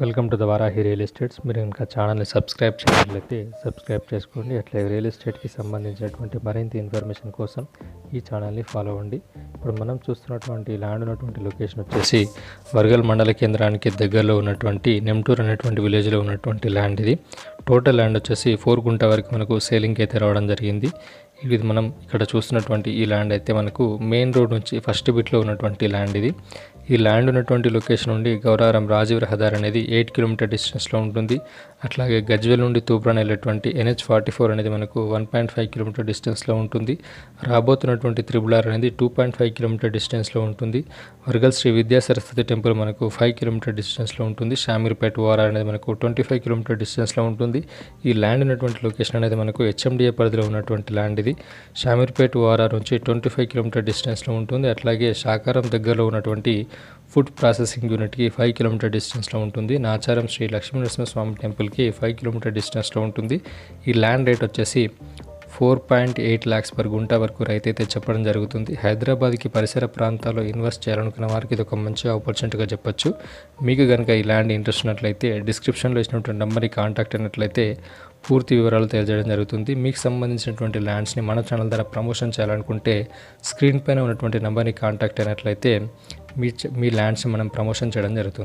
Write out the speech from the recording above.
Welcome to the Varahi real estates. మీరు ఇంకా ఛానల్ని సబ్స్క్రైబ్ చేయనట్లయితే సబ్స్క్రైబ్ చేసుకోండి. అట్లాగే రియల్ ఎస్టేట్కి సంబంధించినటువంటి మరింత ఇన్ఫర్మేషన్ కోసం ఈ ఛానల్ని ఫాలో అవ్వండి. ఇప్పుడు మనం చూస్తున్నటువంటి ల్యాండ్ ఉన్నటువంటి లొకేషన్ వచ్చేసి వరగల్ మండల కేంద్రానికి దగ్గరలో ఉన్నటువంటి నెమ్టూర్ అనేటువంటి విలేజ్లో ఉన్నటువంటి ల్యాండ్ ఇది. టోటల్ ల్యాండ్ వచ్చేసి ఫోర్ గుంట వరకు మనకు సేలింగ్కి అయితే రావడం జరిగింది. ఇది మనం ఇక్కడ చూస్తున్నటువంటి ఈ ల్యాండ్ అయితే మనకు మెయిన్ రోడ్ నుంచి ఫస్ట్ బిట్లో ఉన్నటువంటి ల్యాండ్ ఇది. ఈ ల్యాండ్ ఉన్నటువంటి లొకేషన్ నుండి గౌరారం రాజీవ్ రహదారి అనేది ఎయిట్ కిలోమీటర్ డిస్టెన్స్లో ఉంటుంది. అట్లాగే గజ్వెల్ నుండి తూప్రాన్ వెళ్ళేటువంటి ఎన్హెచ్ ఫార్టీ ఫోర్ అనేది మనకు వన్ పాయింట్ ఫైవ్ కిలోమీటర్ డిస్టెన్స్లో ఉంటుంది. రాబోతున్నటువంటి త్రిబుల్ ఆర్ అనేది టూ పాయింట్ ఫైవ్ కిలోమీటర్ డిస్టెన్స్లో ఉంటుంది. వర్గల్ శ్రీ విద్యా సరస్వతి టెంపుల్ మనకు ఫైవ్ కిలోమీటర్ డిస్టెన్స్లో ఉంటుంది. షామీర్పేట ఓఆర్ఆర్ అనేది మనకు ట్వంటీ ఫైవ్ కిలోమీటర్ డిస్టెన్స్లో ఉంటుంది. ఈ ల్యాండ్ ఉన్నటువంటి లొకేషన్ అనేది మనకు హెచ్ఎండిఏ పరిధిలో ఉన్నటువంటి ల్యాండ్ ఇది. షామీర్పేట ఓఆర్ఆర్ నుంచి ట్వంటీ ఫైవ్ కిలోమీటర్ డిస్టెన్స్లో ఉంటుంది. అట్లాగే శాకారం దగ్గరలో ఉన్నటువంటి ఫుడ్ ప్రాసెసింగ్ యూనిట్కి ఫైవ్ కిలోమీటర్ డిస్టెన్స్లో ఉంటుంది. నాచారం శ్రీ లక్ష్మీనరసింహస్వామి టెంపుల్కి ఫైవ్ కిలోమీటర్ డిస్టెన్స్లో ఉంటుంది. ఈ ల్యాండ్ రేట్ వచ్చేసి four point eight lakhs per గుంట వరకు రైతు అయితే చెప్పడం జరుగుతుంది. హైదరాబాద్కి పరిసర ప్రాంతాల్లో ఇన్వెస్ట్ చేయాలనుకున్న వారికి ఇది ఒక మంచి ఆపర్చునిటీగా చెప్పొచ్చు. మీకు కనుక ఈ ల్యాండ్ ఇంట్రెస్ట్ ఉన్నట్లయితే డిస్క్రిప్షన్లో ఇచ్చినటువంటి నెంబర్ని కాంటాక్ట్ అయినట్లయితే పూర్తి వివరాలు తెలియజేయడం జరుగుతుంది. మీకు సంబంధించినటువంటి ల్యాండ్స్ని మన ఛానల్ ద్వారా ప్రమోషన్ చేయాలనుకుంటే స్క్రీన్ పైన ఉన్నటువంటి నెంబర్ని కాంటాక్ట్ అయినట్లయితే మీ మీ ల్యాండ్స్ని మనం ప్రమోషన్ చేయడం జరుగుతుంది.